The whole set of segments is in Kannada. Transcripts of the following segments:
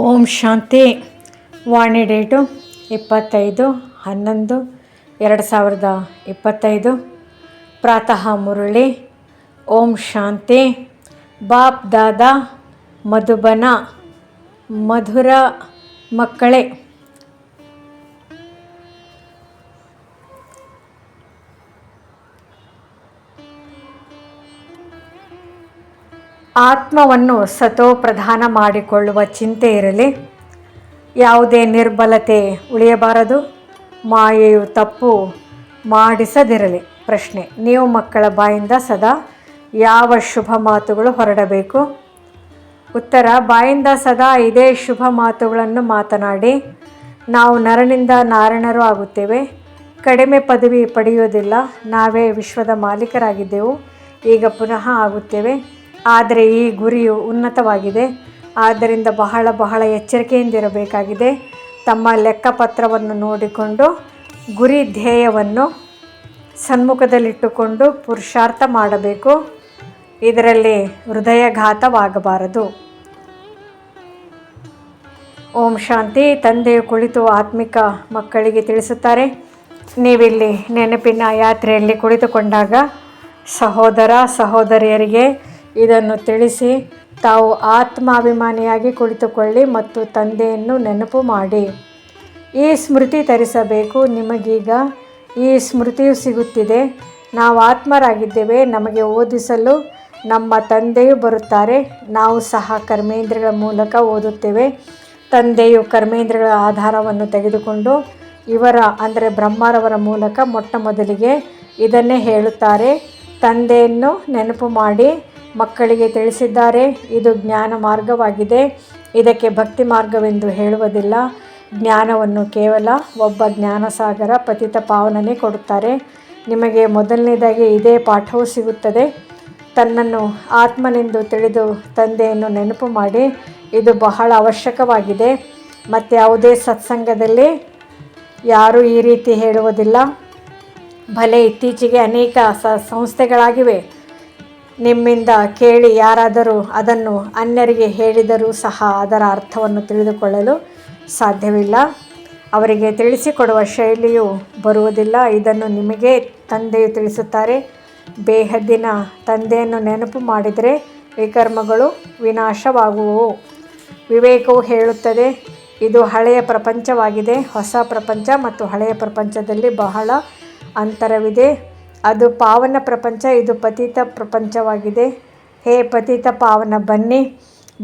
ಓಂ ಶಾಂತಿ. ವಾಣಿ ಡೇಟು ಇಪ್ಪತ್ತೈದು, ಹನ್ನೊಂದು, ಎರಡು ಸಾವಿರದ ಇಪ್ಪತ್ತೈದು. ಪ್ರಾತಃ ಮುರಳಿ, ಓಂ ಶಾಂತಿ. ಬಾಪ್ ದಾದಾ, ಮಧುಬನ, ಮಧುರ ಮಕ್ಕಳೇ. ಆತ್ಮವನ್ನು ಸತೋ ಪ್ರಧಾನ ಮಾಡಿಕೊಳ್ಳುವ ಚಿಂತೆ ಇರಲಿ. ಯಾವುದೇ ನಿರ್ಬಲತೆ ಉಳಿಯಬಾರದು. ಮಾಯೆಯು ತಪ್ಪು ಮಾಡಿಸದಿರಲಿ. ಪ್ರಶ್ನೆ, ನೀವು ಮಕ್ಕಳ ಬಾಯಿಂದ ಸದಾ ಯಾವ ಶುಭ ಮಾತುಗಳು ಹೊರಡಬೇಕು? ಉತ್ತರ, ಬಾಯಿಂದ ಸದಾ ಇದೇ ಶುಭ ಮಾತುಗಳನ್ನು ಮಾತನಾಡಿ. ನಾವು ನರನಿಂದ ನಾರಾಯಣರು ಆಗುತ್ತೇವೆ. ಕಡಿಮೆ ಪದವಿ ಪಡೆಯುವುದಿಲ್ಲ. ನಾವೇ ವಿಶ್ವದ ಮಾಲೀಕರಾಗಿದ್ದೆವು. ಈಗ ಪುನಃ ಆಗುತ್ತೇವೆ. ಆದರೆ ಈ ಗುರಿಯು ಉನ್ನತವಾಗಿದೆ. ಆದ್ದರಿಂದ ಬಹಳ ಬಹಳ ಎಚ್ಚರಿಕೆಯಿಂದಿರಬೇಕಾಗಿದೆ ತಮ್ಮ ಲೆಕ್ಕಪತ್ರವನ್ನು ನೋಡಿಕೊಂಡು, ಗುರಿ ಧ್ಯೇಯವನ್ನು ಸನ್ಮುಖದಲ್ಲಿಟ್ಟುಕೊಂಡು ಪುರುಷಾರ್ಥ ಮಾಡಬೇಕು. ಇದರಲ್ಲಿ ಹೃದಯಘಾತವಾಗಬಾರದು. ಓಂ ಶಾಂತಿ. ತಂದೆಯು ಕುಳಿತು ಆತ್ಮಿಕ ಮಕ್ಕಳಿಗೆ ತಿಳಿಸುತ್ತಾರೆ. ನೀವಿಲ್ಲಿ ನೆನಪಿನ ಯಾತ್ರೆಯಲ್ಲಿ ಕುಳಿತುಕೊಂಡಾಗ ಸಹೋದರ ಸಹೋದರಿಯರಿಗೆ ಇದನ್ನು ತಿಳಿಸಿ, ತಾವು ಆತ್ಮಾಭಿಮಾನಿಯಾಗಿ ಕುಳಿತುಕೊಳ್ಳಿ ಮತ್ತು ತಂದೆಯನ್ನು ನೆನಪು ಮಾಡಿ. ಈ ಸ್ಮೃತಿ ತರಿಸಬೇಕು, ನಿಮಗೀಗ ಈ ಸ್ಮೃತಿಯು ಸಿಗುತ್ತಿದೆ. ನಾವು ಆತ್ಮರಾಗಿದ್ದೇವೆ, ನಮಗೆ ಓದಿಸಲು ನಮ್ಮ ತಂದೆಯು ಬರುತ್ತಾರೆ. ನಾವು ಸಹ ಕರ್ಮೇಂದ್ರಗಳ ಮೂಲಕ ಓದುತ್ತೇವೆ. ತಂದೆಯು ಕರ್ಮೇಂದ್ರಗಳ ಆಧಾರವನ್ನು ತೆಗೆದುಕೊಂಡು ಇವರ, ಅಂದರೆ ಬ್ರಹ್ಮರವರ ಮೂಲಕ ಮೊಟ್ಟ ಮೊದಲಿಗೆ ಇದನ್ನೇ ಹೇಳುತ್ತಾರೆ. ತಂದೆಯನ್ನು ನೆನಪು ಮಾಡಿ ಮಕ್ಕಳಿಗೆ ತಿಳಿಸಿದ್ದಾರೆ. ಇದು ಜ್ಞಾನ ಮಾರ್ಗವಾಗಿದೆ. ಇದಕ್ಕೆ ಭಕ್ತಿ ಮಾರ್ಗವೆಂದು ಹೇಳುವುದಿಲ್ಲ. ಜ್ಞಾನವನ್ನು ಕೇವಲ ಒಬ್ಬ ಜ್ಞಾನಸಾಗರ ಪತಿತ ಪಾವನನೇ ಕೊಡುತ್ತಾರೆ. ನಿಮಗೆ ಮೊದಲನೇದಾಗಿ ಇದೇ ಪಾಠವು ಸಿಗುತ್ತದೆ. ತನ್ನನ್ನು ಆತ್ಮನೆಂದು ತಿಳಿದು ತಂದೆಯನ್ನು ನೆನಪು ಮಾಡಿ. ಇದು ಬಹಳ ಅವಶ್ಯಕವಾಗಿದೆ. ಮತ್ತು ಯಾವುದೇ ಸತ್ಸಂಗದಲ್ಲಿ ಯಾರೂ ಈ ರೀತಿ ಹೇಳುವುದಿಲ್ಲ. ಭಲೆ ಇತ್ತೀಚೆಗೆ ಅನೇಕ ಸ ಸಂಸ್ಥೆಗಳಾಗಿವೆ ನಿಮ್ಮಿಂದ ಕೇಳಿ ಯಾರಾದರೂ ಅದನ್ನು ಅನ್ಯರಿಗೆ ಹೇಳಿದರೂ ಸಹ ಅದರ ಅರ್ಥವನ್ನು ತಿಳಿದುಕೊಳ್ಳಲು ಸಾಧ್ಯವಿಲ್ಲ. ಅವರಿಗೆ ತಿಳಿಸಿಕೊಡುವ ಶೈಲಿಯು ಬರುವುದಿಲ್ಲ. ಇದನ್ನು ನಿಮಗೆ ತಂದೆಯು ತಿಳಿಸುತ್ತಾರೆ. ಬೇಹದ್ದಿನ ತಂದೆಯನ್ನು ನೆನಪು ಮಾಡಿದರೆ ವಿಕರ್ಮಗಳು ವಿನಾಶವಾಗುವು ವಿವೇಕವು ಹೇಳುತ್ತದೆ, ಇದು ಹಳೆಯ ಪ್ರಪಂಚವಾಗಿದೆ, ಹೊಸ ಪ್ರಪಂಚ ಮತ್ತು ಹಳೆಯ ಪ್ರಪಂಚದಲ್ಲಿ ಬಹಳ ಅಂತರವಿದೆ. ಅದು ಪಾವನ ಪ್ರಪಂಚ, ಇದು ಪತಿತ ಪ್ರಪಂಚವಾಗಿದೆ. ಹೇ ಪತಿತ ಪಾವನ, ಬನ್ನಿ,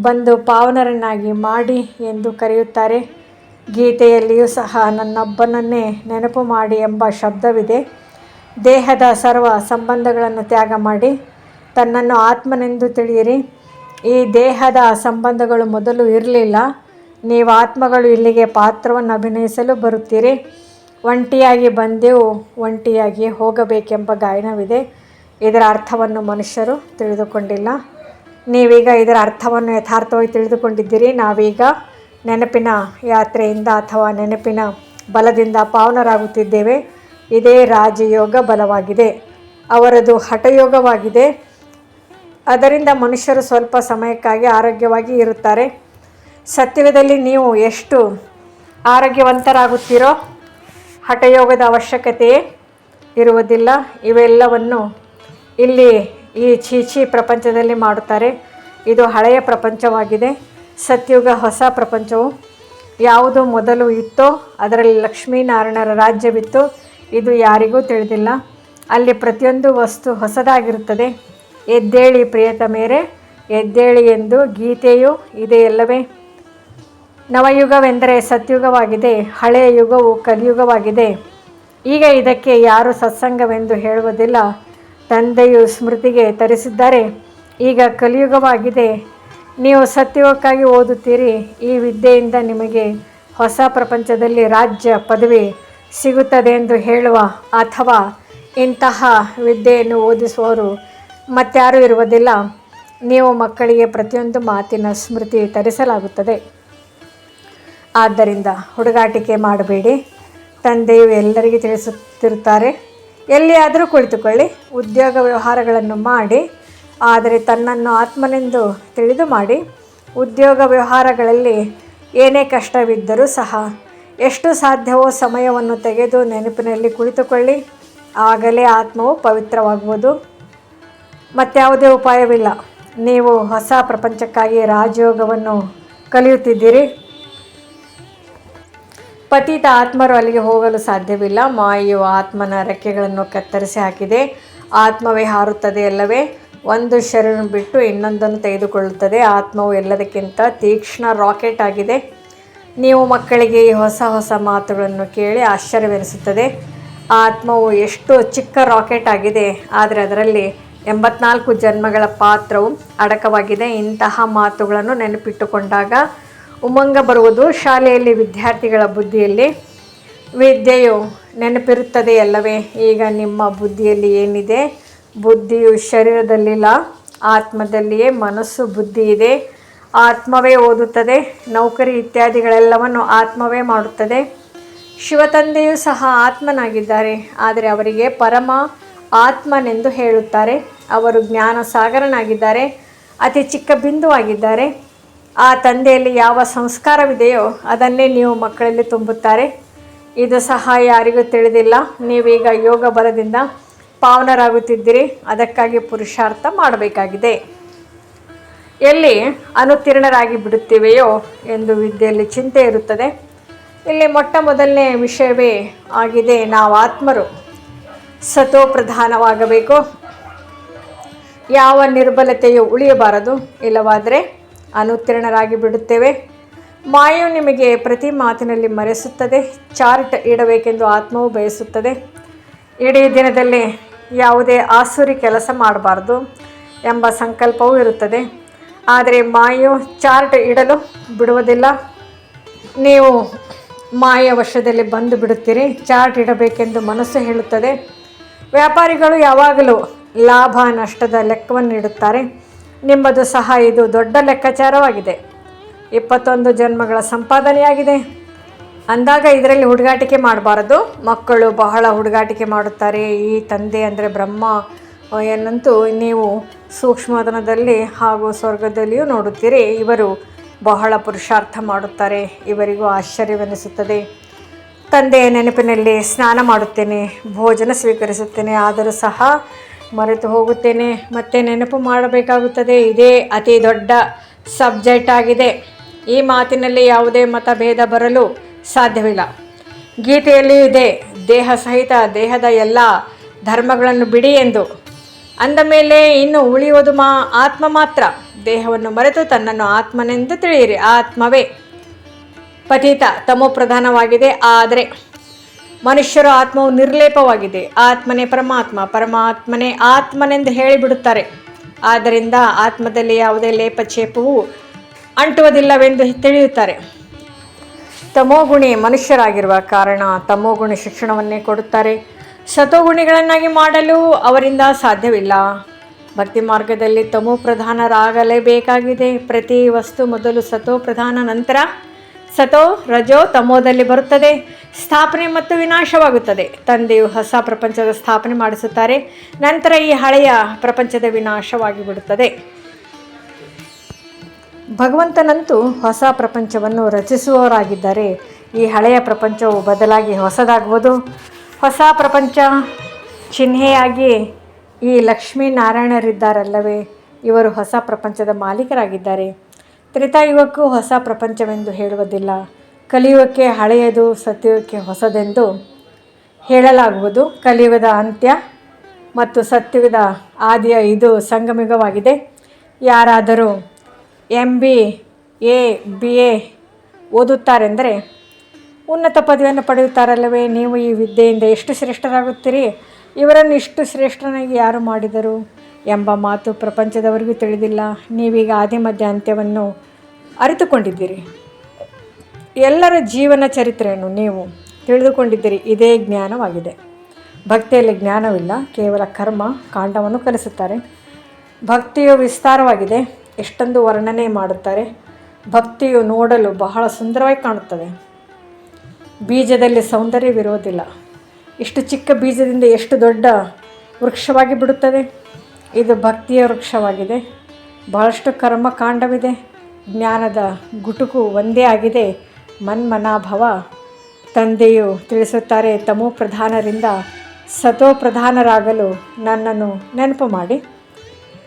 ಬಂದು ಪಾವನರನ್ನಾಗಿ ಮಾಡಿ ಎಂದು ಕರೆಯುತ್ತಾರೆ. ಗೀತೆಯಲ್ಲಿಯೂ ಸಹ ನನ್ನೊಬ್ಬನನ್ನೇ ನೆನಪು ಮಾಡಿ ಎಂಬ ಶಬ್ದವಿದೆ. ದೇಹದ ಸರ್ವ ಸಂಬಂಧಗಳನ್ನು ತ್ಯಾಗ ಮಾಡಿ, ತನ್ನನ್ನು ಆತ್ಮನೆಂದು ತಿಳಿಯಿರಿ. ಈ ದೇಹದ ಸಂಬಂಧಗಳು ಮೊದಲು ಇರಲಿಲ್ಲ. ನೀವು ಆತ್ಮಗಳು ಇಲ್ಲಿಗೆ ಪಾತ್ರವನ್ನು ಅಭಿನಯಿಸಲು ಬರುತ್ತೀರಿ. ಒಂಟಿಯಾಗಿ ಬಂದೆವು ಒಂಟಿಯಾಗಿ ಹೋಗಬೇಕೆಂಬ ಗಾಯನವಿದೆ. ಇದರ ಅರ್ಥವನ್ನು ಮನುಷ್ಯರು ತಿಳಿದುಕೊಂಡಿಲ್ಲ. ನೀವೀಗ ಇದರ ಅರ್ಥವನ್ನು ಯಥಾರ್ಥವಾಗಿ ತಿಳಿದುಕೊಂಡಿದ್ದೀರಿ. ನಾವೀಗ ನೆನಪಿನ ಯಾತ್ರೆಯಿಂದ ಅಥವಾ ನೆನಪಿನ ಬಲದಿಂದ ಪಾವನರಾಗುತ್ತಿದ್ದೇವೆ. ಇದೇ ರಾಜಯೋಗ ಬಲವಾಗಿದೆ. ಅವರದು ಹಠಯೋಗವಾಗಿದೆ. ಅದರಿಂದ ಮನುಷ್ಯರು ಸ್ವಲ್ಪ ಸಮಯಕ್ಕಾಗಿ ಆರೋಗ್ಯವಾಗಿ ಇರುತ್ತಾರೆ. ಸತ್ಯದಲ್ಲಿ ನೀವು ಎಷ್ಟು ಆರೋಗ್ಯವಂತರಾಗುತ್ತೀರೋ ಹಠಯೋಗದ ಅವಶ್ಯಕತೆ ಇರುವುದಿಲ್ಲ. ಇವೆಲ್ಲವನ್ನು ಇಲ್ಲಿ ಈ ಚೀಚಿ ಪ್ರಪಂಚದಲ್ಲಿ ಮಾಡುತ್ತಾರೆ. ಇದು ಹಳೆಯ ಪ್ರಪಂಚವಾಗಿದೆ. ಸತ್ಯುಗ ಹೊಸ ಪ್ರಪಂಚವು ಯಾವುದು ಮೊದಲು ಇತ್ತೋ ಅದರಲ್ಲಿ ಲಕ್ಷ್ಮೀನಾರಾಯಣರ ರಾಜ್ಯವಿತ್ತು. ಇದು ಯಾರಿಗೂ ತಿಳಿದಿಲ್ಲ. ಅಲ್ಲಿ ಪ್ರತಿಯೊಂದು ವಸ್ತು ಹೊಸದಾಗಿರುತ್ತದೆ. ಎದ್ದೇಳಿ ಪ್ರಿಯತ ಮೇರೆ, ಎದ್ದೇಳಿ ಎಂದು ಗೀತೆಯು ಇದೆಯಲ್ಲವೇ ನವಯುಗವೆಂದರೆ ಸತ್ಯುಗವಾಗಿದೆ, ಹಳೆಯ ಯುಗವು ಕಲಿಯುಗವಾಗಿದೆ. ಈಗ ಇದಕ್ಕೆ ಯಾರು ಸತ್ಸಂಗವೆಂದು ಹೇಳುವುದಿಲ್ಲ. ತಂದೆಯು ಸ್ಮೃತಿಗೆ ತರಿಸಿದ್ದಾರೆ. ಈಗ ಕಲಿಯುಗವಾಗಿದೆ. ನೀವು ಸತ್ಯುಗಕ್ಕಾಗಿ ಓದುತ್ತೀರಿ. ಈ ವಿದ್ಯೆಯಿಂದ ನಿಮಗೆ ಹೊಸ ಪ್ರಪಂಚದಲ್ಲಿ ರಾಜ್ಯ, ಪದವಿ ಸಿಗುತ್ತದೆ ಎಂದು ಹೇಳುವ ಅಥವಾ ಇಂತಹ ವಿದ್ಯೆಯನ್ನು ಓದಿಸುವವರು ಮತ್ತಾರೂ ಇರುವುದಿಲ್ಲ. ನೀವು ಮಕ್ಕಳಿಗೆ ಪ್ರತಿಯೊಂದು ಮಾತಿನ ಸ್ಮೃತಿ ತರಿಸಲಾಗುತ್ತದೆ. ಆದ್ದರಿಂದ ಹುಡುಗಾಟಿಕೆ ಮಾಡಬೇಡಿ. ತಂದೆಯು ಎಲ್ಲರಿಗೆ ತಿಳಿಸುತ್ತಿರುತ್ತಾರೆ. ಎಲ್ಲಿಯಾದರೂ ಕುಳಿತುಕೊಳ್ಳಿ. ಉದ್ಯೋಗ ವ್ಯವಹಾರಗಳನ್ನು ಮಾಡಿ, ಆದರೆ ತನ್ನನ್ನು ಆತ್ಮನೆಂದು ತಿಳಿದು ಮಾಡಿ. ಉದ್ಯೋಗ ವ್ಯವಹಾರಗಳಲ್ಲಿ ಏನೇ ಕಷ್ಟವಿದ್ದರೂ ಸಹ ಎಷ್ಟು ಸಾಧ್ಯವೋ ಸಮಯವನ್ನು ತೆಗೆದು ನೆನಪಿನಲ್ಲಿ ಕುಳಿತುಕೊಳ್ಳಿ. ಆಗಲೇ ಆತ್ಮವು ಪವಿತ್ರವಾಗುವುದು. ಮತ್ತಾವುದೇ ಉಪಾಯವಿಲ್ಲ. ನೀವು ಹೊಸ ಪ್ರಪಂಚಕ್ಕಾಗಿ ರಾಜಯೋಗವನ್ನು ಕಲಿಯುತ್ತಿದ್ದೀರಿ. ಪತಿತ ಆತ್ಮರು ಅಲ್ಲಿಗೆ ಹೋಗಲು ಸಾಧ್ಯವಿಲ್ಲ. ಮಾಯು ಆತ್ಮನ ರೆಕ್ಕೆಗಳನ್ನು ಕತ್ತರಿಸಿ ಹಾಕಿದೆ. ಆತ್ಮವೇ ಹಾರುತ್ತದೆ ಅಲ್ಲವೇ? ಒಂದು ಶರೀರ ಬಿಟ್ಟು ಇನ್ನೊಂದನ್ನು ತೆಗೆದುಕೊಳ್ಳುತ್ತದೆ. ಆತ್ಮವು ಎಲ್ಲದಕ್ಕಿಂತ ತೀಕ್ಷ್ಣ ರಾಕೆಟ್ ಆಗಿದೆ. ನೀವು ಮಕ್ಕಳಿಗೆ ಈ ಹೊಸ ಹೊಸ ಮಾತುಗಳನ್ನು ಕೇಳಿ ಆಶ್ಚರ್ಯವೆನಿಸುತ್ತದೆ. ಆತ್ಮವು ಎಷ್ಟು ಚಿಕ್ಕ ರಾಕೆಟ್ ಆಗಿದೆ. ಆದರೆ ಅದರಲ್ಲಿ ಎಂಬತ್ನಾಲ್ಕು ಜನ್ಮಗಳ ಪಾತ್ರವು ಅಡಕವಾಗಿದೆ. ಇಂತಹ ಮಾತುಗಳನ್ನು ನೆನಪಿಟ್ಟುಕೊಂಡಾಗ ಉಮಂಗ ಬರುವುದು ಶಾಲೆಯಲ್ಲಿ ವಿದ್ಯಾರ್ಥಿಗಳ ಬುದ್ಧಿಯಲ್ಲಿ. ವಿದ್ಯೆಯು ನೆನಪಿರುತ್ತದೆ ಅಲ್ಲವೇ? ಈಗ ನಿಮ್ಮ ಬುದ್ಧಿಯಲ್ಲಿ ಏನಿದೆ? ಬುದ್ಧಿಯು ಶರೀರದಲ್ಲಿಲ್ಲ, ಆತ್ಮದಲ್ಲಿಯೇ ಮನಸ್ಸು ಬುದ್ಧಿ ಇದೆ. ಆತ್ಮವೇ ಓದುತ್ತದೆ, ನೌಕರಿ ಇತ್ಯಾದಿಗಳೆಲ್ಲವನ್ನು ಆತ್ಮವೇ ಮಾಡುತ್ತದೆ. ಶಿವತಂದೆಯೂ ಸಹ ಆತ್ಮನಾಗಿದ್ದಾರೆ, ಆದರೆ ಅವರಿಗೆ ಪರಮ ಆತ್ಮನೆಂದು ಹೇಳುತ್ತಾರೆ. ಅವರು ಜ್ಞಾನ ಸಾಗರನಾಗಿದ್ದಾರೆ ಅತಿ ಚಿಕ್ಕ ಬಿಂದುವಾಗಿದ್ದಾರೆ. ಆ ತಂದೆಯಲ್ಲಿ ಯಾವ ಸಂಸ್ಕಾರವಿದೆಯೋ ಅದನ್ನೇ ನೀವು ಮಕ್ಕಳಲ್ಲಿ ತುಂಬುತ್ತಾರೆ. ಇದು ಸಹ ಯಾರಿಗೂ ತಿಳಿದಿಲ್ಲ. ನೀವೀಗ ಯೋಗ ಬಲದಿಂದ ಪಾವನರಾಗುತ್ತಿದ್ದೀರಿ. ಅದಕ್ಕಾಗಿ ಪುರುಷಾರ್ಥ ಮಾಡಬೇಕಾಗಿದೆ. ಎಲ್ಲಿ ಅನುತ್ತೀರ್ಣರಾಗಿ ಬಿಡುತ್ತೇವೆಯೋ ಎಂದು ವಿದ್ಯೆಯಲ್ಲಿ ಚಿಂತೆ ಇರುತ್ತದೆ. ಇಲ್ಲಿ ಮೊಟ್ಟ ಮೊದಲನೇ ವಿಷಯವೇ ಆಗಿದೆ ನಾವು ಆತ್ಮರು. ಸತೋ ಪ್ರಧಾನವಾಗಬೇಕು. ಯಾವ ನಿರ್ಬಲತೆಯು ಉಳಿಯಬಾರದು. ಇಲ್ಲವಾದರೆ ಅನುತ್ತೀರ್ಣರಾಗಿ ಬಿಡುತ್ತೇವೆ. ಮಾಯು ನಿಮಗೆ ಪ್ರತಿ ಮಾತಿನಲ್ಲಿ ಮರೆಸುತ್ತದೆ. ಚಾರ್ಟ್ ಇಡಬೇಕೆಂದು ಆತ್ಮವು ಬಯಸುತ್ತದೆ. ಇಡೀ ದಿನದಲ್ಲಿ ಯಾವುದೇ ಆಸುರಿ ಕೆಲಸ ಮಾಡಬಾರ್ದು ಎಂಬ ಸಂಕಲ್ಪವೂ ಇರುತ್ತದೆ. ಆದರೆ ಮಾಯು ಚಾರ್ಟ್ ಇಡಲು ಬಿಡುವುದಿಲ್ಲ. ನೀವು ಮಾಯ ವಶದಲ್ಲಿ ಬಂದು ಬಿಡುತ್ತೀರಿ. ಚಾರ್ಟ್ ಇಡಬೇಕೆಂದು ಮನಸ್ಸು ಹೇಳುತ್ತದೆ. ವ್ಯಾಪಾರಿಗಳು ಯಾವಾಗಲೂ ಲಾಭ, ನಷ್ಟದ ಲೆಕ್ಕವನ್ನು ಇಡುತ್ತಾರೆ ನಿಮ್ಮದು ಸಹ ಇದು ದೊಡ್ಡ ಲೆಕ್ಕಾಚಾರವಾಗಿದೆ. ಇಪ್ಪತ್ತೊಂದು ಜನ್ಮಗಳ ಸಂಪಾದನೆಯಾಗಿದೆ. ಅಂದಾಗ ಇದರಲ್ಲಿ ಹುಡುಗಾಟಿಕೆ ಮಾಡಬಾರದು. ಮಕ್ಕಳು ಬಹಳ ಹುಡುಗಾಟಿಕೆ ಮಾಡುತ್ತಾರೆ. ಈ ತಂದೆ ಅಂದರೆ ಬ್ರಹ್ಮ ಏನಂತೂ ನೀವು ಸೂಕ್ಷ್ಮದನದಲ್ಲಿ ಹಾಗೂ ಸ್ವರ್ಗದಲ್ಲಿಯೂ ನೋಡುತ್ತೀರಿ. ಇವರು ಬಹಳ ಪುರುಷಾರ್ಥ ಮಾಡುತ್ತಾರೆ. ಇವರಿಗೂ ಆಶ್ಚರ್ಯವೆನಿಸುತ್ತದೆ. ತಂದೆಯ ನೆನಪಿನಲ್ಲಿ ಸ್ನಾನ ಮಾಡುತ್ತೇನೆ, ಭೋಜನ ಸ್ವೀಕರಿಸುತ್ತೇನೆ. ಆದರೂ ಸಹ ಮರೆತು ಹೋಗುತ್ತೇನೆ, ಮತ್ತೆ ನೆನಪು ಮಾಡಬೇಕಾಗುತ್ತದೆ. ಇದೇ ಅತಿ ದೊಡ್ಡ ಸಬ್ಜೆಕ್ಟ್ ಆಗಿದೆ. ಈ ಮಾತಿನಲ್ಲಿ ಯಾವುದೇ ಮತಭೇದ ಬರಲು ಸಾಧ್ಯವಿಲ್ಲ. ಗೀತೆಯಲ್ಲಿ ಇದೆ, ದೇಹ ಸಹಿತ ದೇಹದ ಎಲ್ಲ ಧರ್ಮಗಳನ್ನು ಬಿಡಿ ಎಂದು. ಅಂದ ಮೇಲೆ, ಇನ್ನು ಉಳಿಯುವುದು ಮಾ, ಆತ್ಮ ಮಾತ್ರ. ದೇಹವನ್ನು ಮರೆತು ತನ್ನನ್ನು ಆತ್ಮನೆಂದು ತಿಳಿಯಿರಿ. ಆತ್ಮವೇ ಪತೀತ ತಮೋ ಪ್ರಧಾನವಾಗಿದೆ ಆದರೆ ಮನುಷ್ಯರ ಆತ್ಮವು ನಿರ್ಲೇಪವಾಗಿದೆ. ಆತ್ಮನೇ ಪರಮಾತ್ಮ, ಪರಮಾತ್ಮನೇ ಆತ್ಮನೆಂದು ಹೇಳಿಬಿಡುತ್ತಾರೆ. ಆದ್ದರಿಂದ ಆತ್ಮದಲ್ಲಿ ಯಾವುದೇ ಲೇಪಛೇಪವು ಅಂಟುವುದಿಲ್ಲವೆಂದು ತಿಳಿಯುತ್ತಾರೆ. ತಮೋಗುಣಿ ಮನುಷ್ಯರಾಗಿರುವ ಕಾರಣ ತಮೋಗುಣಿ ಶಿಕ್ಷಣವನ್ನೇ ಕೊಡುತ್ತಾರೆ. ಸತೋಗುಣಿಗಳನ್ನಾಗಿ ಮಾಡಲು ಅವರಿಂದ ಸಾಧ್ಯವಿಲ್ಲ. ಭಕ್ತಿ ಮಾರ್ಗದಲ್ಲಿ ತಮೋ ಪ್ರಧಾನರಾಗಲೇಬೇಕಾಗಿದೆ. ಪ್ರತಿ ವಸ್ತು ಮೊದಲು ಸತೋ ಪ್ರಧಾನ ನಂತರ ಸತೋ ರಜೋ ತಮೋದಲ್ಲಿ ಬರುತ್ತದೆ. ಸ್ಥಾಪನೆ ಮತ್ತು ವಿನಾಶವಾಗುತ್ತದೆ. ತಂದೆಯು ಹೊಸ ಪ್ರಪಂಚದ ಸ್ಥಾಪನೆ ಮಾಡಿಸುತ್ತಾರೆ. ನಂತರ ಈ ಹಳೆಯ ಪ್ರಪಂಚದ ವಿನಾಶವಾಗಿಬಿಡುತ್ತದೆ. ಭಗವಂತನಂತೂ ಹೊಸ ಪ್ರಪಂಚವನ್ನು ರಚಿಸುವವರಾಗಿದ್ದಾರೆ ಈ ಹಳೆಯ ಪ್ರಪಂಚವು ಬದಲಾಗಿ ಹೊಸದಾಗುವುದು. ಹೊಸ ಪ್ರಪಂಚ ಚಿಹ್ನೆಯಾಗಿ ಈ ಲಕ್ಷ್ಮೀನಾರಾಯಣರಿದ್ದಾರಲ್ಲವೇ, ಇವರು ಹೊಸ ಪ್ರಪಂಚದ ಮಾಲೀಕರಾಗಿದ್ದಾರೆ. ತ್ರೇತಾಯುಗಕ್ಕೂ ಹೊಸ ಪ್ರಪಂಚವೆಂದು ಹೇಳುವುದಿಲ್ಲ. ಕಲಿಯುಗಕ್ಕೆ ಹಳೆಯದು, ಸತ್ಯಕ್ಕೆ ಹೊಸದೆಂದು ಹೇಳಲಾಗುವುದು. ಕಲಿಯುಗದ ಅಂತ್ಯ ಮತ್ತು ಸತ್ಯುಗದ ಆದಿಯ ಇದು ಸಂಗಮಿಗವಾಗಿದೆ. ಯಾರಾದರೂ M B A B A ಓದುತ್ತಾರೆಂದರೆ ಉನ್ನತ ಪದವಿಯನ್ನು ಪಡೆಯುತ್ತಾರಲ್ಲವೇ? ನೀವು ಈ ವಿದ್ಯೆಯಿಂದ ಎಷ್ಟು ಶ್ರೇಷ್ಠರಾಗುತ್ತೀರಿ? ಇವರನ್ನು ಇಷ್ಟು ಶ್ರೇಷ್ಠನಾಗಿ ಯಾರು ಮಾಡಿದರು ಎಂಬ ಮಾತು ಪ್ರಪಂಚದವರಿಗೂ ತಿಳಿದಿಲ್ಲ. ನೀವೀಗ ಆದಿಮಧ್ಯ ಅಂತ್ಯವನ್ನು ಅರಿತುಕೊಂಡಿದ್ದೀರಿ. ಎಲ್ಲರ ಜೀವನ ಚರಿತ್ರೆಯನ್ನು ನೀವು ತಿಳಿದುಕೊಂಡಿದ್ದೀರಿ. ಇದೇ ಜ್ಞಾನವಾಗಿದೆ. ಭಕ್ತಿಯಲ್ಲಿ ಜ್ಞಾನವಿಲ್ಲ. ಕೇವಲ ಕರ್ಮ, ಕಾಂಡವನ್ನು ಕಲಿಸುತ್ತಾರೆ. ಭಕ್ತಿಯು ವಿಸ್ತಾರವಾಗಿದೆ. ಎಷ್ಟೊಂದು ವರ್ಣನೆ ಮಾಡುತ್ತಾರೆ. ಭಕ್ತಿಯು ನೋಡಲು ಬಹಳ ಸುಂದರವಾಗಿ ಕಾಣುತ್ತದೆ. ಬೀಜದಲ್ಲಿ ಸೌಂದರ್ಯವಿರುವುದಿಲ್ಲ ಇಷ್ಟು ಚಿಕ್ಕ ಬೀಜದಿಂದ ಎಷ್ಟು ದೊಡ್ಡ ವೃಕ್ಷವಾಗಿ ಬಿಡುತ್ತದೆ? ಇದು ಭಕ್ತಿಯ ವೃಕ್ಷವಾಗಿದೆ. ಬಹಳಷ್ಟು ಕರ್ಮಕಾಂಡವಿದೆ ಜ್ಞಾನದ ಗುಟುಕು ಒಂದೇ ಆಗಿದೆ. ಮನ್ಮನಾಭವ ತಂದೆಯು ತಿಳಿಸುತ್ತಾರೆ, ತಮೋ ಪ್ರಧಾನರಿಂದ ಸತೋ ಪ್ರಧಾನರಾಗಲು ನನ್ನನ್ನು ನೆನಪು ಮಾಡಿ.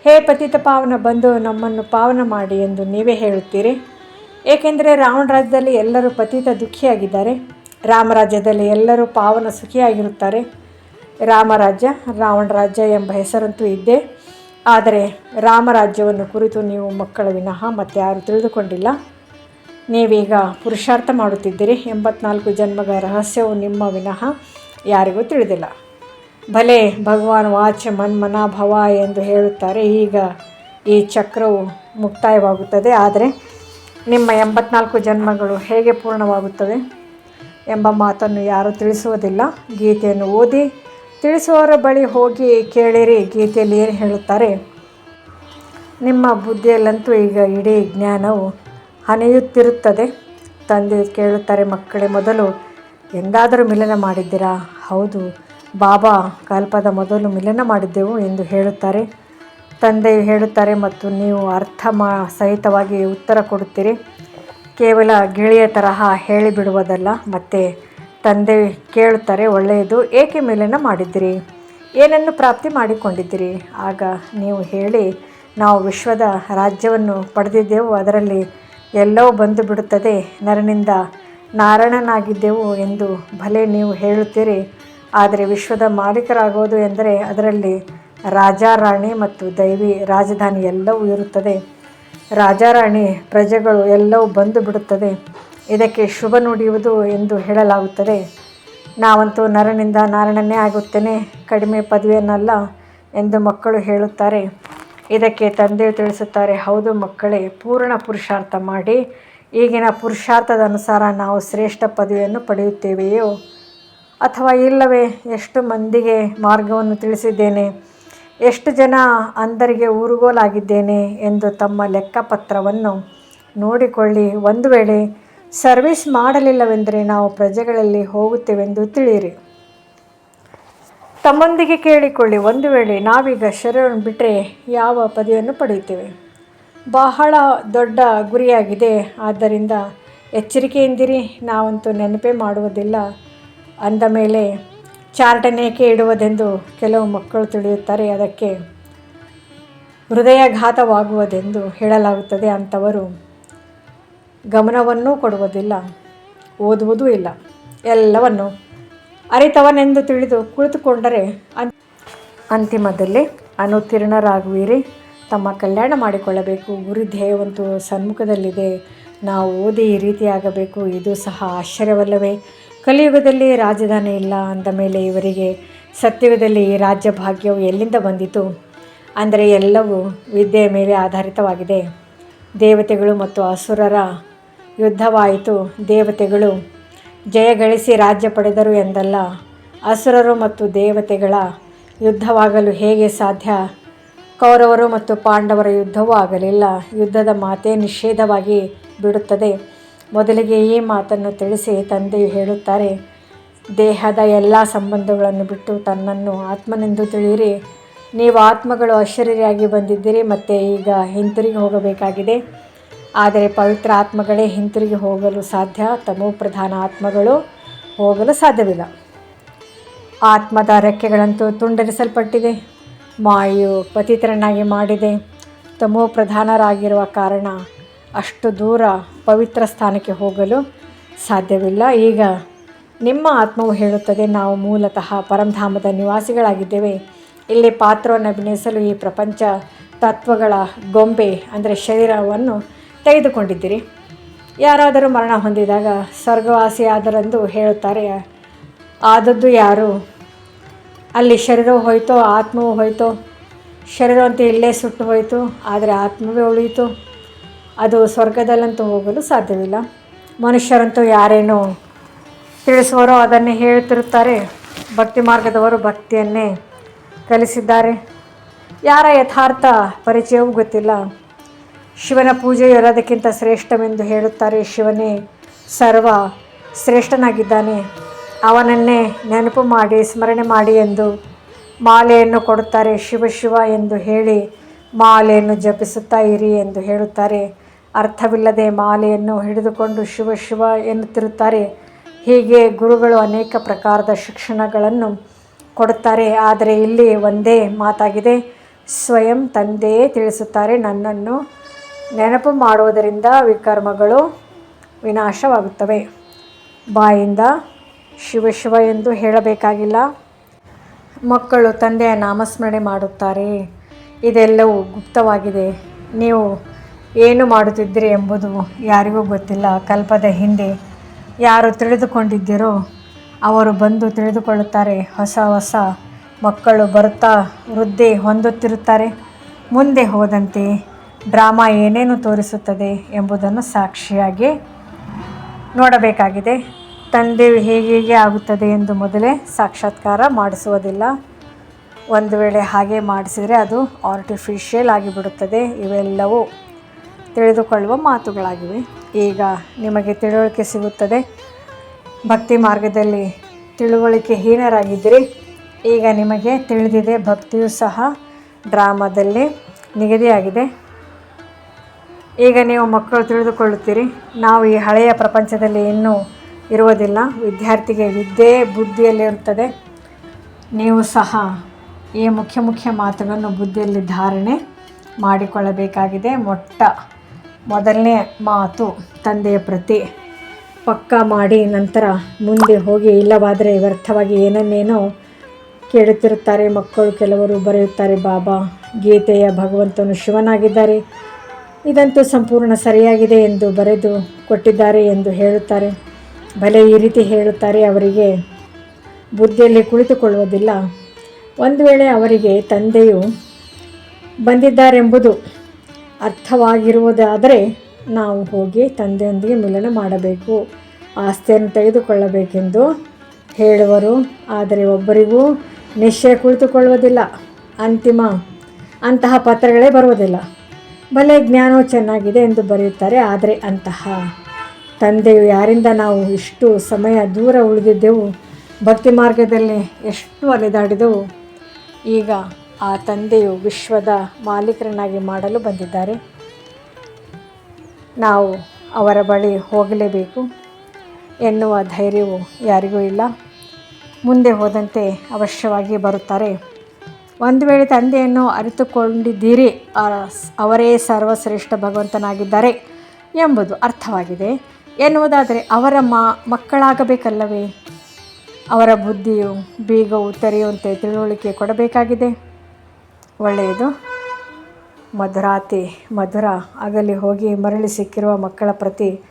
ಹೇ ಪತಿತ ಪಾವನ ಬಂದು ನಮ್ಮನ್ನು ಪಾವನ ಮಾಡಿ ಎಂದು ನೀವೇ ಹೇಳುತ್ತೀರಿ. ಏಕೆಂದರೆ ರಾವಣ ರಾಜ್ಯದಲ್ಲಿ ಎಲ್ಲರೂ ಪತಿತ ದುಃಖಿಯಾಗಿದ್ದಾರೆ. ರಾಮರಾಜ್ಯದಲ್ಲಿ ಎಲ್ಲರೂ ಪಾವನ ಸುಖಿಯಾಗಿರುತ್ತಾರೆ. ರಾಮರಾಜ್ಯ, ರಾವಣ ರಾಜ್ಯ ಎಂಬ ಹೆಸರಂತೂ ಇದ್ದೆ. ಆದರೆ ರಾಮರಾಜ್ಯವನ್ನು ಕುರಿತು ನೀವು ಮಕ್ಕಳ ವಿನಃ ಮತ್ತೆ ಯಾರು ತಿಳಿದುಕೊಂಡಿಲ್ಲ. ನೀವೀಗ ಪುರುಷಾರ್ಥ ಮಾಡುತ್ತಿದ್ದೀರಿ. ಎಂಬತ್ನಾಲ್ಕು ಜನ್ಮಗಳ ರಹಸ್ಯವು ನಿಮ್ಮ ವಿನಃ ಯಾರಿಗೂ ತಿಳಿದಿಲ್ಲ. ಭಲೆ ಭಗವಾನ್ ವಾಚ ಮನ್ಮನ ಭವ ಎಂದು ಹೇಳುತ್ತಾರೆ. ಈಗ ಈ ಚಕ್ರವು ಮುಕ್ತಾಯವಾಗುತ್ತದೆ. ಆದರೆ ನಿಮ್ಮ ಎಂಬತ್ನಾಲ್ಕು ಜನ್ಮಗಳು ಹೇಗೆ ಪೂರ್ಣವಾಗುತ್ತವೆ ಎಂಬ ಮಾತನ್ನು ಯಾರೂ ತಿಳಿಸುವುದಿಲ್ಲ. ಗೀತೆಯನ್ನು ಓದಿ ತಿಳಿಸುವವರ ಬಳಿ ಹೋಗಿ ಕೇಳಿರಿ. ಗೀತೆಯಲ್ಲಿ ಏನು ಹೇಳುತ್ತಾರೆ? ನಿಮ್ಮ ಬುದ್ಧಿಯಲ್ಲಂತೂ ಈಗ ಇಡೀ ಜ್ಞಾನವು ಹನಿಯುತ್ತಿರುತ್ತದೆ ತಂದೆ ಕೇಳುತ್ತಾರೆ, ಮಕ್ಕಳೇ, ಮೊದಲು ಎಂದಾದರೂ ಮಿಲನ ಮಾಡಿದ್ದೀರಾ? ಹೌದು, ಬಾಬಾ, ಕಲ್ಪದ ಮೊದಲು ಮಿಲನ ಮಾಡಿದ್ದೆವು ಎಂದು ಹೇಳುತ್ತಾರೆ. ತಂದೆ ಹೇಳುತ್ತಾರೆ, ಮತ್ತು ನೀವು ಅರ್ಥ ಮಾ ಸಹಿತವಾಗಿ ಉತ್ತರ ಕೊಡುತ್ತೀರಿ? ಕೇವಲ ಗಿಳಿಯ ತರಹ ಹೇಳಿಬಿಡುವುದಲ್ಲ, ಮತ್ತು ತಂದೆ ಕೇಳುತ್ತಾರೆ, ಒಳ್ಳೆಯದು, ಏಕೆ ಮಿಲನ ಮಾಡಿದ್ದೀರಿ? ಏನನ್ನು ಪ್ರಾಪ್ತಿ ಮಾಡಿಕೊಂಡಿದ್ದೀರಿ? ಆಗ ನೀವು ಹೇಳಿ, ನಾವು ವಿಶ್ವದ ರಾಜ್ಯವನ್ನು ಪಡೆದಿದ್ದೆವು, ಅದರಲ್ಲಿ ಎಲ್ಲವೂ ಬಂದು ಬಿಡುತ್ತದೆ ನರನಿಂದ ನಾರಾಯಣನಾಗಿದ್ದೆವು ಎಂದು ಭಲೆ ನೀವು ಹೇಳುತ್ತೀರಿ. ಆದರೆ ವಿಶ್ವದ ಮಾಲೀಕರಾಗೋದು ಎಂದರೆ ಅದರಲ್ಲಿ ರಾಜಾರಾಣಿ ಮತ್ತು ದೈವಿ ರಾಜಧಾನಿ ಎಲ್ಲವೂ ಇರುತ್ತದೆ. ರಾಜಾರಾಣಿ ಪ್ರಜೆಗಳು ಎಲ್ಲವೂ ಬಂದು ಬಿಡುತ್ತದೆ ಇದಕ್ಕೆ ಶುಭ ನುಡಿಯುವುದು ಎಂದು ಹೇಳಲಾಗುತ್ತದೆ. ನಾವಂತೂ ನರನಿಂದ ನಾರಾಯಣನೇ ಆಗುತ್ತೇನೆ. ಕಡಿಮೆ ಪದವಿಯನ್ನಲ್ಲ ಎಂದು ಮಕ್ಕಳು ಹೇಳುತ್ತಾರೆ. ಇದಕ್ಕೆ ತಂದೆ ತಿಳಿಸುತ್ತಾರೆ, ಹೌದು ಮಕ್ಕಳೇ, ಪೂರ್ಣ ಪುರುಷಾರ್ಥ ಮಾಡಿ, ಈಗಿನ ಪುರುಷಾರ್ಥದ ಅನುಸಾರ ನಾವು ಶ್ರೇಷ್ಠ ಪದವಿಯನ್ನು ಪಡೆಯುತ್ತೇವೆಯೋ? ಅಥವಾ ಇಲ್ಲವೇ, ಎಷ್ಟು ಮಂದಿಗೆ ಮಾರ್ಗವನ್ನು ತಿಳಿಸಿದ್ದೇನೆ? ಎಷ್ಟು ಜನ ಅಂದರಿಗೆ ಊರುಗೋಲಾಗಿದ್ದೇನೆ? ಎಂದು ತಮ್ಮ ಲೆಕ್ಕಪತ್ರವನ್ನು ನೋಡಿಕೊಳ್ಳಿ. ಒಂದು ವೇಳೆ, ಸರ್ವಿಸ್ ಮಾಡಲಿಲ್ಲವೆಂದರೆ ನಾವು ಪ್ರಜೆಗಳಲ್ಲಿ ಹೋಗುತ್ತೇವೆಂದು ತಿಳಿಯಿರಿ. ತಮ್ಮೊಂದಿಗೆ ಕೇಳಿಕೊಳ್ಳಿ. ಒಂದು ವೇಳೆ ನಾವೀಗ ಶರೀರವನ್ನು ಬಿಟ್ಟರೆ ಯಾವ ಪದವಿಯನ್ನು ಪಡೆಯುತ್ತೇವೆ? ಬಹಳ ದೊಡ್ಡ ಗುರಿಯಾಗಿದೆ. ಆದ್ದರಿಂದ ಎಚ್ಚರಿಕೆಯಿಂದಿರಿ. ನಾವಂತೂ ನೆನಪೇ ಮಾಡುವುದಿಲ್ಲ. ಅಂದ ಮೇಲೆ ಚಾರ್ಟನೇಕೆ ಇಡುವುದೆಂದು ಕೆಲವು ಮಕ್ಕಳು ತಿಳಿಯುತ್ತಾರೆ. ಅದಕ್ಕೆ ಹೃದಯಘಾತವಾಗುವುದೆಂದು ಹೇಳಲಾಗುತ್ತದೆ. ಅಂಥವರು ಗಮನವನ್ನೂ ಕೊಡುವುದಿಲ್ಲ. ಓದುವುದೂ ಇಲ್ಲ. ಎಲ್ಲವನ್ನು ಅರಿತವನೆಂದು ತಿಳಿದು ಕುಳಿತುಕೊಂಡರೆ ಅಂತಿಮದಲ್ಲಿ ಅನುತ್ತೀರ್ಣರಾಗುವಿರಿ ತಮ್ಮ ಕಲ್ಯಾಣ ಮಾಡಿಕೊಳ್ಳಬೇಕು. ಗುರು ಧ್ಯೇಯವಂತೂ ಸನ್ಮುಖದಲ್ಲಿದೆ. ನಾವು ಓದಿ ಈ ರೀತಿಯಾಗಬೇಕು. ಇದು ಸಹ ಆಶ್ಚರ್ಯವಲ್ಲವೇ. ಕಲಿಯುಗದಲ್ಲಿ ರಾಜಧಾನಿ ಇಲ್ಲ ಅಂದ ಮೇಲೆ ಇವರಿಗೆ ಸತ್ಯವದಲ್ಲಿ ಈ ರಾಜ್ಯ ಭಾಗ್ಯವು ಎಲ್ಲಿಂದ ಬಂದಿತು? ಅಂದರೆ ಎಲ್ಲವೂ ವಿದ್ಯೆಯ ಮೇಲೆ ಆಧಾರಿತವಾಗಿದೆ. ದೇವತೆಗಳು ಮತ್ತು ಅಸುರರ ಯುದ್ಧವಾಯಿತು. ದೇವತೆಗಳು ಜಯಗಳಿಸಿ ರಾಜ್ಯ ಪಡೆದರು ಎಂದಲ್ಲ, ಅಸುರರು ಮತ್ತು ದೇವತೆಗಳ ಯುದ್ಧವಾಗಲು ಹೇಗೆ ಸಾಧ್ಯ? ಕೌರವರು ಮತ್ತು ಪಾಂಡವರ ಯುದ್ಧವೂ ಆಗಲಿಲ್ಲ. ಯುದ್ಧದ ಮಾತೇ ನಿಷೇಧವಾಗಿ ಬಿಡುತ್ತದೆ. ಮೊದಲಿಗೆ ಈ ಮಾತನ್ನು ತಿಳಿಸಿ ತಂದೆಯು ಹೇಳುತ್ತಾರೆ, ದೇಹದ ಎಲ್ಲ ಸಂಬಂಧಗಳನ್ನು ಬಿಟ್ಟು ತನ್ನನ್ನು ಆತ್ಮನೆಂದು ತಿಳಿಯಿರಿ. ನೀವು ಆತ್ಮಗಳು ಅಶರೀರಿಯಾಗಿ ಬಂದಿದ್ದೀರಿ, ಮತ್ತು ಈಗ ಹಿಂತಿರುಗಿ ಹೋಗಬೇಕಾಗಿದೆ. ಆದರೆ ಪವಿತ್ರ ಆತ್ಮಗಳೇ ಹಿಂತಿರುಗಿ ಹೋಗಲು ಸಾಧ್ಯ, ತಮೋ ಪ್ರಧಾನ ಆತ್ಮಗಳು ಹೋಗಲು ಸಾಧ್ಯವಿಲ್ಲ. ಆತ್ಮದ ರೆಕ್ಕೆಗಳಂತೂ ತುಂಡರಿಸಲ್ಪಟ್ಟಿದೆ ಮಾಯು ಪತಿತರನ್ನಾಗಿ ಮಾಡಿದೆ. ತಮೋ ಪ್ರಧಾನರಾಗಿರುವ ಕಾರಣ ಅಷ್ಟು ದೂರ ಪವಿತ್ರ ಸ್ಥಾನಕ್ಕೆ ಹೋಗಲು ಸಾಧ್ಯವಿಲ್ಲ. ಈಗ ನಿಮ್ಮ ಆತ್ಮವು ಹೇಳುತ್ತದೆ, ನಾವು ಮೂಲತಃ ಪರಂಧಾಮದ ನಿವಾಸಿಗಳಾಗಿದ್ದೇವೆ. ಇಲ್ಲಿ ಪಾತ್ರವನ್ನು ಅಭಿನಯಿಸಲು ಈ ಪ್ರಪಂಚ ತತ್ವಗಳ ಗೊಂಬೆ, ಅಂದರೆ ಶರೀರವನ್ನು ತೆಗೆದುಕೊಂಡಿದ್ದೀರಿ. ಯಾರಾದರೂ ಮರಣ ಹೊಂದಿದಾಗ ಸ್ವರ್ಗವಾಸಿಯಾದರೆಂದು ಹೇಳುತ್ತಾರೆ. ಆದದ್ದು ಯಾರು? ಅಲ್ಲಿ ಶರೀರವು ಹೋಯಿತೋ, ಆತ್ಮವು ಹೋಯಿತೋ? ಶರೀರವಂತೂ ಇಲ್ಲೇ ಸುಟ್ಟು ಹೋಯಿತು, ಆದರೆ ಆತ್ಮವೇ ಉಳಿಯಿತು. ಅದು ಸ್ವರ್ಗದಲ್ಲಂತೂ ಹೋಗಲು ಸಾಧ್ಯವಿಲ್ಲ. ಮನುಷ್ಯರಂತೂ ಯಾರೇನೋ ತಿಳಿಸುವರೋ ಅದನ್ನೇ ಹೇಳುತ್ತಿರುತ್ತಾರೆ. ಭಕ್ತಿ ಮಾರ್ಗದವರು ಭಕ್ತಿಯನ್ನೇ ಕಲಿಸಿದ್ದಾರೆ. ಯಾರ ಯಥಾರ್ಥ ಪರಿಚಯವೂ ಗೊತ್ತಿಲ್ಲ. ಶಿವನ ಪೂಜೆಯು ಎಲ್ಲದಕ್ಕಿಂತ ಶ್ರೇಷ್ಠವೆಂದು ಹೇಳುತ್ತಾರೆ ಶಿವನೇ. ಸರ್ವ ಶ್ರೇಷ್ಠನಾಗಿದ್ದಾನೆ. ಅವನನ್ನೇ ನೆನಪು ಮಾಡಿ, ಸ್ಮರಣೆ ಮಾಡಿ ಎಂದು ಮಾಲೆಯನ್ನು ಕೊಡುತ್ತಾರೆ ಶಿವ ಶಿವ ಎಂದು ಹೇಳಿ ಮಾಲೆಯನ್ನು ಜಪಿಸುತ್ತಾ ಇರಿ ಎಂದು ಹೇಳುತ್ತಾರೆ. ಅರ್ಥವಿಲ್ಲದೆ ಮಾಲೆಯನ್ನು ಹಿಡಿದುಕೊಂಡು ಶಿವ ಶಿವ ಎನ್ನುತ್ತಿರುತ್ತಾರೆ. ಹೀಗೆ ಗುರುಗಳು ಅನೇಕ ಪ್ರಕಾರದ ಶಿಕ್ಷಣಗಳನ್ನು ಕೊಡುತ್ತಾರೆ. ಆದರೆ ಇಲ್ಲಿ ಒಂದೇ ಮಾತಾಗಿದೆ. ಸ್ವಯಂ ತಂದೆಯೇ ತಿಳಿಸುತ್ತಾರೆ ನನ್ನನ್ನು. ನೆನಪು ಮಾಡುವುದರಿಂದ ವಿಕರ್ಮಗಳು ವಿನಾಶವಾಗುತ್ತವೆ. ಬಾಯಿಂದ ಶಿವ ಶಿವ ಎಂದು ಹೇಳಬೇಕಾಗಿಲ್ಲ. ಮಕ್ಕಳು ತಂದೆಯ ನಾಮಸ್ಮರಣೆ ಮಾಡುತ್ತಾರೆ. ಇದೆಲ್ಲವೂ ಗುಪ್ತವಾಗಿದೆ. ನೀವು ಏನು ಮಾಡುತ್ತಿದ್ದೀರಿ ಎಂಬುದು ಯಾರಿಗೂ ಗೊತ್ತಿಲ್ಲ. ಕಲ್ಪದ ಹಿಂದೆ ಯಾರು ತಿಳಿದುಕೊಂಡಿದ್ದೀರೋ ಅವರು ಬಂದು ತಿಳಿದುಕೊಳ್ಳುತ್ತಾರೆ. ಹೊಸ ಹೊಸ ಮಕ್ಕಳು ಬರುತ್ತಾ ವೃದ್ಧಿ ಹೊಂದುತ್ತಿರುತ್ತಾರೆ. ಮುಂದೆ ಹೋದಂತೆ ಡ್ರಾಮಾ ಏನೇನು ತೋರಿಸುತ್ತದೆ ಎಂಬುದನ್ನು ಸಾಕ್ಷಿಯಾಗಿ ನೋಡಬೇಕಾಗಿದೆ. ತಂದೆ ಹೇಗೆ ಹೇಗೆ ಆಗುತ್ತದೆ ಎಂದು ಮೊದಲೇ ಸಾಕ್ಷಾತ್ಕಾರ ಮಾಡಿಸುವುದಿಲ್ಲ. ಒಂದು ವೇಳೆ ಹಾಗೆ ಮಾಡಿಸಿದರೆ ಅದು ಆರ್ಟಿಫಿಷಿಯಲ್ ಆಗಿಬಿಡುತ್ತದೆ. ಇವೆಲ್ಲವೂ ತಿಳಿದುಕೊಳ್ಳುವ ಮಾತುಗಳಾಗಿವೆ. ಈಗ ನಿಮಗೆ ತಿಳುವಳಿಕೆ ಸಿಗುತ್ತದೆ. ಭಕ್ತಿ ಮಾರ್ಗದಲ್ಲಿ ತಿಳುವಳಿಕೆ ಹೀನರಾಗಿದ್ದರೆ. ಈಗ ನಿಮಗೆ ತಿಳಿದಿದೆ ಭಕ್ತಿಯು ಸಹ ಡ್ರಾಮಾದಲ್ಲಿ ನಿಗದಿಯಾಗಿದೆ. ಈಗ ನೀವು ಮಕ್ಕಳು ತಿಳಿದುಕೊಳ್ಳುತ್ತೀರಿ, ನಾವು ಈ ಹಳೆಯ ಪ್ರಪಂಚದಲ್ಲಿ ಇನ್ನೂ ಇರುವುದಿಲ್ಲ. ವಿದ್ಯಾರ್ಥಿಗೆ ವಿದ್ಯೆ ಬುದ್ಧಿಯಲ್ಲಿರುತ್ತದೆ. ನೀವು ಸಹ ಈ ಮುಖ್ಯ ಮುಖ್ಯ ಮಾತುಗಳನ್ನು ಬುದ್ಧಿಯಲ್ಲಿ ಧಾರಣೆ ಮಾಡಿಕೊಳ್ಳಬೇಕಾಗಿದೆ. ಮೊಟ್ಟ ಮೊದಲನೇ ಮಾತು, ತಂದೆಯ ಪ್ರತಿ. ಪಕ್ಕ ಮಾಡಿ ನಂತರ ಮುಂದೆ ಹೋಗಿ, ಇಲ್ಲವಾದರೆ ವ್ಯರ್ಥವಾಗಿ ಏನನ್ನೇನೋ ಕೇಳುತ್ತಿರುತ್ತಾರೆ. ಮಕ್ಕಳು ಕೆಲವರು ಬರೆಯುತ್ತಾರೆ, ಬಾಬಾ, ಗೀತೆಯ ಭಗವಂತನು ಶಿವನಾಗಿದ್ದಾರೆ. ಇದಂತೂ ಸಂಪೂರ್ಣ ಸರಿಯಾಗಿದೆ ಎಂದು ಬರೆದು ಕೊಟ್ಟಿದ್ದಾರೆ ಎಂದು ಹೇಳುತ್ತಾರೆ. ಭಲೆ ಈ ರೀತಿ ಹೇಳುತ್ತಾರೆ, ಅವರಿಗೆ ಬುದ್ಧಿಯಲ್ಲಿ ಕುಳಿತುಕೊಳ್ಳುವುದಿಲ್ಲ. ಒಂದು ವೇಳೆ ಅವರಿಗೆ ತಂದೆಯು ಬಂದಿದ್ದಾರೆಂಬುದು ಅರ್ಥವಾಗಿರುವುದಾದರೆ ನಾವು ಹೋಗಿ ತಂದೆಯೊಂದಿಗೆ ಮಿಲನ ಮಾಡಬೇಕು, ಆಸ್ತಿಯನ್ನು ತೆಗೆದುಕೊಳ್ಳಬೇಕೆಂದು ಹೇಳುವರು. ಆದರೆ ಒಬ್ಬರಿಗೂ ನಿಶ್ಚಯ ಕುಳಿತುಕೊಳ್ಳುವುದಿಲ್ಲ, ಅಂತಿಮ ಅಂತಹ ಪತ್ರಗಳೇ ಬರುವುದಿಲ್ಲ. ಭಲೆ ಜ್ಞಾನವು ಚೆನ್ನಾಗಿದೆ ಎಂದು ಬರೆಯುತ್ತಾರೆ, ಆದರೆ ಅಂತಹ ತಂದೆಯು ಯಾರಿಂದ ನಾವು ಇಷ್ಟು ಸಮಯ ದೂರ ಉಳಿದಿದ್ದೆವು? ಭಕ್ತಿ ಮಾರ್ಗದಲ್ಲಿ ಎಷ್ಟು ಅಲೆದಾಡಿದೆವು? ಈಗ ಆ ತಂದೆಯು ವಿಶ್ವದ ಮಾಲೀಕರನ್ನಾಗಿ ಮಾಡಲು ಬಂದಿದ್ದಾರೆ. ನಾವು ಅವರ ಬಳಿ ಹೋಗಲೇಬೇಕು ಎನ್ನುವ ಧೈರ್ಯವು ಯಾರಿಗೂ ಇಲ್ಲ. ಮುಂದೆ ಹೋದಂತೆ ಅವಶ್ಯವಾಗಿ ಬರುತ್ತಾರೆ. ಒಂದು ವೇಳೆ ತಂದೆಯನ್ನು ಅರಿತುಕೊಂಡಿದ್ದೀರಿ ಅವರೇ ಸರ್ವಶ್ರೇಷ್ಠ ಭಗವಂತನಾಗಿದ್ದಾರೆ ಎಂಬುದು ಅರ್ಥವಾಗಿದೆ. ಎನ್ನುವುದಾದರೆ ಅವರ ಮಕ್ಕಳಾಗಬೇಕಲ್ಲವೇ? ಅವರ ಬುದ್ಧಿಯು ಬೀಗವು ತೆರೆಯುವಂತೆ ತಿಳುವಳಿಕೆ ಕೊಡಬೇಕಾಗಿದೆ. ಒಳ್ಳೆಯದು. ಮಧುರಾತಿ, ಮಧುರ, ಅಗಲಿ ಹೋಗಿ ಮರಳಿ ಸಿಕ್ಕಿರುವ ಮಕ್ಕಳ ಪ್ರತಿ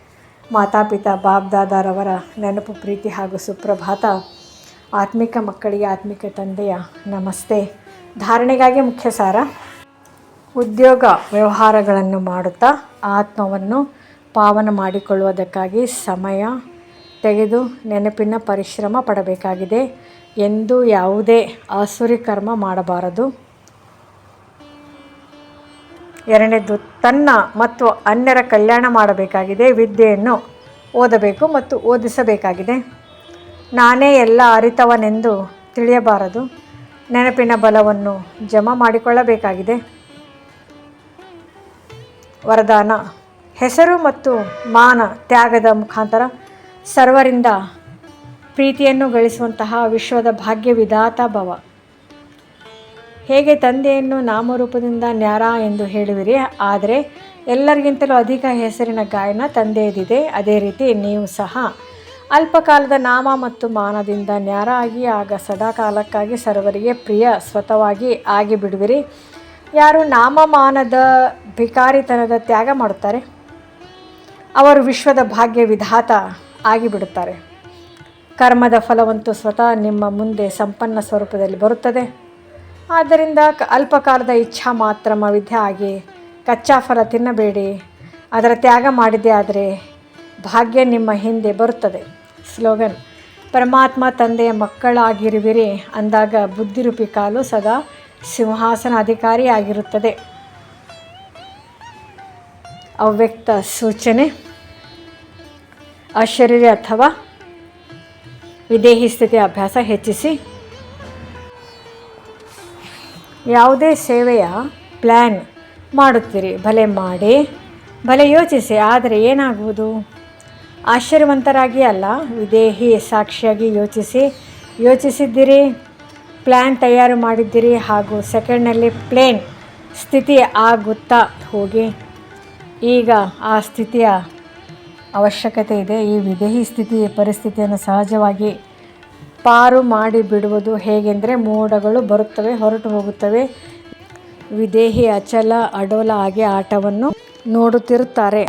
ಮಾತಾಪಿತಾ ಬಾಬ್ದಾದಾರವರ ನೆನಪು, ಪ್ರೀತಿ ಹಾಗೂ ಸುಪ್ರಭಾತ. ಆತ್ಮಿಕ ಮಕ್ಕಳಿಗೆ ಆತ್ಮಿಕ ತಂದೆಯ ನಮಸ್ತೆ. ಧಾರಣೆಗಾಗಿ ಮುಖ್ಯ ಸಾರ. ಉದ್ಯೋಗ ವ್ಯವಹಾರಗಳನ್ನು ಮಾಡುತ್ತಾ ಆತ್ಮವನ್ನು ಪಾವನ ಮಾಡಿಕೊಳ್ಳುವುದಕ್ಕಾಗಿ ಸಮಯ ತೆಗೆದು ನೆನಪಿನ ಪರಿಶ್ರಮ ಪಡಬೇಕಾಗಿದೆ ಎಂದು ಯಾವುದೇ ಆಸುರಿ ಕರ್ಮ ಮಾಡಬಾರದು. ಎರಡನೇದು, ತನ್ನ ಮತ್ತು ಅನ್ಯರ ಕಲ್ಯಾಣ ಮಾಡಬೇಕಾಗಿದೆ, ವಿದ್ಯೆಯನ್ನು ಓದಬೇಕು ಮತ್ತು ಓದಿಸಬೇಕಾಗಿದೆ. ನಾನೇ ಎಲ್ಲ ಅರಿತವನೆಂದು ತಿಳಿಯಬಾರದು. ನೆನಪಿನ ಬಲವನ್ನು ಜಮಾ ಮಾಡಿಕೊಳ್ಳಬೇಕಾಗಿದೆ. ವರದಾನ, ಹೆಸರು ಮತ್ತು ಮಾನ ತ್ಯಾಗದ ಮುಖಾಂತರ ಸರ್ವರಿಂದ ಪ್ರೀತಿಯನ್ನು ಗಳಿಸುವಂತಹ ವಿಶ್ವದ ಭಾಗ್ಯ ವಿಧಾತ ಭವ. ಹೇಗೆ ತಂದೆಯನ್ನು ನಾಮರೂಪದಿಂದ ನ್ಯಾರ ಎಂದು ಹೇಳುವಿರಿ, ಆದರೆ ಎಲ್ಲರಿಗಿಂತಲೂ ಅಧಿಕ ಹೆಸರಿನ ಗಾಯನ ತಂದೆಯದಿದೆ. ಅದೇ ರೀತಿ ನೀವು ಸಹ ಅಲ್ಪಕಾಲದ ನಾಮ ಮತ್ತು ಮಾನದಿಂದ ನ್ಯಾರ ಆಗಿ, ಆಗ ಸದಾಕಾಲಕ್ಕಾಗಿ ಸರ್ವರಿಗೆ ಪ್ರಿಯ ಸ್ವತವಾಗಿ ಆಗಿಬಿಡುವಿರಿ. ಯಾರು ನಾಮಮಾನದ ಭಿಕಾರಿತನದ ತ್ಯಾಗ ಮಾಡುತ್ತಾರೆ, ಅವರು ವಿಶ್ವದ ಭಾಗ್ಯ ವಿಧಾತ ಆಗಿಬಿಡುತ್ತಾರೆ. ಕರ್ಮದ ಫಲವಂತೂ ಸ್ವತಃ ನಿಮ್ಮ ಮುಂದೆ ಸಂಪನ್ನ ಸ್ವರೂಪದಲ್ಲಿ ಬರುತ್ತದೆ. ಆದ್ದರಿಂದ ಅಲ್ಪಕಾಲದ ಇಚ್ಛಾ ಮಾತ್ರ ವಿದ್ಯೆ ಆಗಿ ಕಚ್ಚಾ ಫಲ ತಿನ್ನಬೇಡಿ. ಅದರ ತ್ಯಾಗ ಮಾಡಿದೆ ಆದರೆ ಭಾಗ್ಯ ನಿಮ್ಮ ಹಿಂದೆ ಬರುತ್ತದೆ. ಸ್ಲೋಗನ್, ಪರಮಾತ್ಮ ತಂದೆಯ ಮಕ್ಕಳಾಗಿರುವಿರಿ ಅಂದಾಗ ಬುದ್ಧಿರೂಪಿ ಕಾಲು ಸದಾ ಸಿಂಹಾಸನ ಅಧಿಕಾರಿಯಾಗಿರುತ್ತದೆ ಅವ್ಯಕ್ತ ಸೂಚನೆ ಅಶರೀರ ಅಥವಾ ವಿದೇಹಿ ಸ್ಥಿತಿ ಅಭ್ಯಾಸ ಹೆಚ್ಚಿಸಿ. ಯಾವುದೇ ಸೇವೆಯ ಪ್ಲ್ಯಾನ್ ಮಾಡುತ್ತೀರಿ, ಭಲೆ ಮಾಡಿ, ಭಲೆ ಯೋಚಿಸಿ, ಆದರೆ ಏನಾಗುವುದು? ಆಶ್ಚರ್ಯವಂತರಾಗಿ ಅಲ್ಲ, ವಿದೇಹಿ ಸಾಕ್ಷಿಯಾಗಿ ಯೋಚಿಸಿ. ಯೋಚಿಸಿದ್ದೀರಿ ಪ್ಲ್ಯಾನ್ ತಯಾರು ಮಾಡಿದ್ದೀರಿ ಹಾಗೂ ಸೆಕೆಂಡ್ನಲ್ಲಿ ಪ್ಲೇನ್ ಸ್ಥಿತಿ ಆಗುತ್ತಾ ಹೋಗಿ. ಈಗ ಆ ಸ್ಥಿತಿಯ ಅವಶ್ಯಕತೆ ಇದೆ. ಈ ವಿದೇಹಿ ಸ್ಥಿತಿ ಪರಿಸ್ಥಿತಿಯನ್ನು ಸಹಜವಾಗಿ ಪಾರು ಮಾಡಿ ಬಿಡುವುದು ಹೇಗೆಂದರೆ ಮೋಡಗಳು ಬರುತ್ತವೆ, ಹೊರಟು ಹೋಗುತ್ತವೆ. ವಿದೇಹಿ ಅಚಲ ಅಡೋಲ ಆಗಿ ಆಟವನ್ನು ನೋಡುತ್ತಿರುತ್ತಾರೆ.